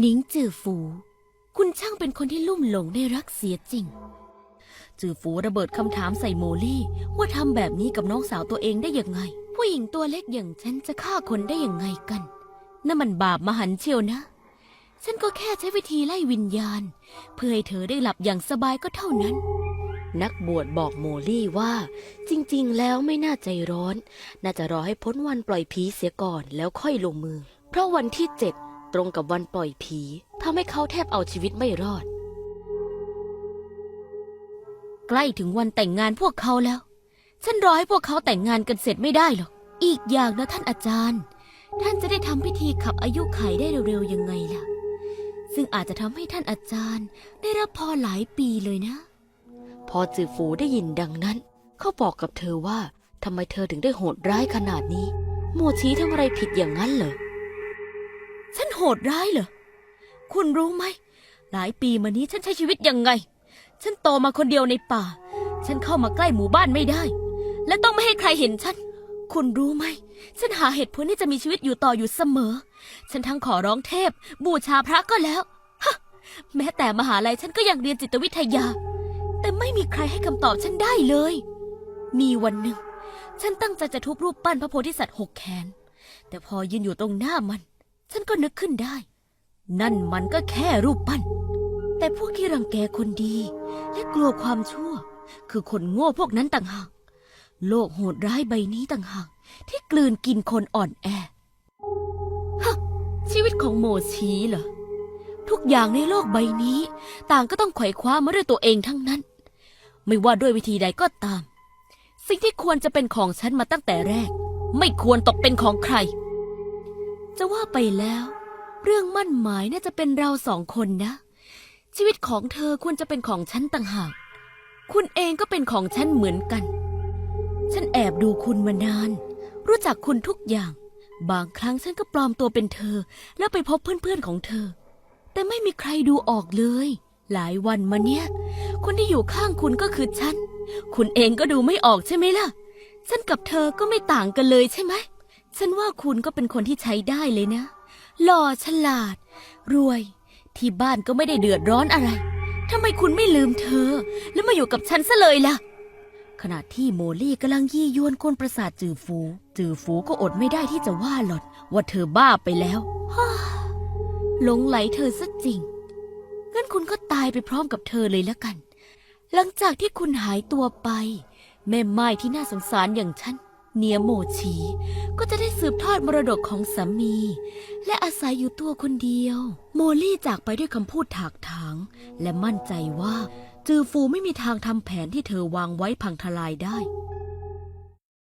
หนิงจือฟูคุณช่างเป็นคนที่ลุ่มหลงในรักเสียจริง จือฟูระเบิดคำถามใส่โมลี่ ว่าทำแบบนี้กับน้องสาวตัวเองได้ยังไง ผู้หญิงตัวเล็กอย่างฉันจะฆ่าคนได้ยังไงกันนั่นมันบาปมหันเชียวนะ ฉันก็แค่ใช้วิธีไล่วิญญาณ เพื่อให้เธอได้หลับอย่างสบายก็เท่านั้น นักบวชบอกโมลี่ว่า จริงๆ แล้วไม่น่าใจร้อน น่าจะรอให้พ้นวันปล่อยผีเสียก่อนแล้วค่อยลงมือ เพราะวันที่เจ็ดตรงกับวันปล่อยผีทำให้เขาแทบเอาชีวิตไม่รอด ใกล้ถึงวันแต่งงานพวกเขาแล้ว ฉันรอให้พวกเขาแต่งงานกันเสร็จไม่ได้หรอก อีกอย่างนะท่านอาจารย์ ท่านจะได้ทำพิธีขับอายุไขได้เร็วๆยังไงล่ะ ซึ่งอาจจะทำให้ท่านอาจารย์ ได้รับพรหลายปีเลยนะ พอจือฟูได้ยินดังนั้น เขาบอกกับเธอว่าทำไมเธอถึงได้โหดร้ายขนาดนี้ โมชีทำอะไรผิดอย่างนั้นเหรอ ฉันโหดร้ายเหรอ คุณรู้ไหม หลายปีมานี้ฉันใช้ชีวิตยังไง ฉันโตมาคนเดียวในป่า ฉันเข้ามาใกล้หมู่บ้านไม่ได้ และต้องไม่ให้ใครเห็นฉัน คุณรู้ไหม ฉันหาเหตุผลที่จะมีชีวิตอยู่ต่ออยู่เสมอ ฉันทั้งขอร้องเทพ บูชาพระก็แล้ว ฮะ แม้แต่มหาลัยฉันก็ยังเรียนจิตวิทยา แต่ไม่มีใครให้คำตอบฉันได้เลย มีวันหนึ่ง ฉันตั้งใจจะทุบรูปปั้นพระโพธิสัตว์หกแขน แต่พอยืนอยู่ตรงหน้ามัน ฉันก็นึกขึ้นได้ นั่นมันก็แค่รูปปั้น แต่พวกที่รังแกคนดี และกลัวความชั่ว คือคนโง่พวกนั้นต่างหาก โลกโหดร้ายใบนี้ต่างหากที่กลืนกินคนอ่อนแอฮะชีวิตของโมชีเหรอทุกอย่างในโลกใบนี้ ต่างก็ต้องไขว่คว้ามาด้วยตัวเองทั้งนั้น ไม่ว่าด้วยวิธีใดก็ตาม สิ่งที่ควรจะเป็นของฉันมาตั้งแต่แรก ไม่ควรตกเป็นของใคร จะว่าไปแล้ว เรื่องมั่นหมายน่าจะเป็นเราสองคนนะ ชีวิตของเธอควรจะเป็นของฉันต่างหาก คุณเองก็เป็นของฉันเหมือนกัน ฉันแอบดูคุณมานาน รู้จักคุณทุกอย่าง บางครั้งฉันก็ปลอมตัวเป็นเธอ แล้วไปพบเพื่อนๆของเธอ แต่ไม่มีใครดูออกเลย หลายวันมาเนี้ย คนที่อยู่ข้างคุณก็คือฉัน คุณเองก็ดูไม่ออกใช่ไหมล่ะ ฉันกับเธอก็ไม่ต่างกันเลยใช่ไหม ฉันว่าคุณก็เป็นคนที่ใช้ได้เลยนะ หล่อฉลาด รวย ที่บ้านก็ไม่ได้เดือดร้อนอะไร ทำไมคุณไม่ลืมเธอ แล้วมาอยู่กับฉันซะเลยล่ะ ขณะที่โมลี่กำลังยี่ยวนกวนประสาทจือฟู จือฟูก็อดไม่ได้ที่จะว่าหล่อนว่าเธอบ้าไปแล้วฮ่าหลงไหลเธอซะจริง งั้นคุณก็ตายไปพร้อมกับเธอเลยละกัน หลังจากที่คุณหายตัวไป แม่ไม้ที่น่าสงสารอย่างฉันเนียโมชีก็จะได้สืบทอดมรดกของสามี และอาศัยอยู่ตัวคนเดียว โมลี่จากไปด้วยคำพูดถากถาง และมั่นใจว่า จือฟูไม่มีทางทำแผนที่เธอวางไว้พังทลายได้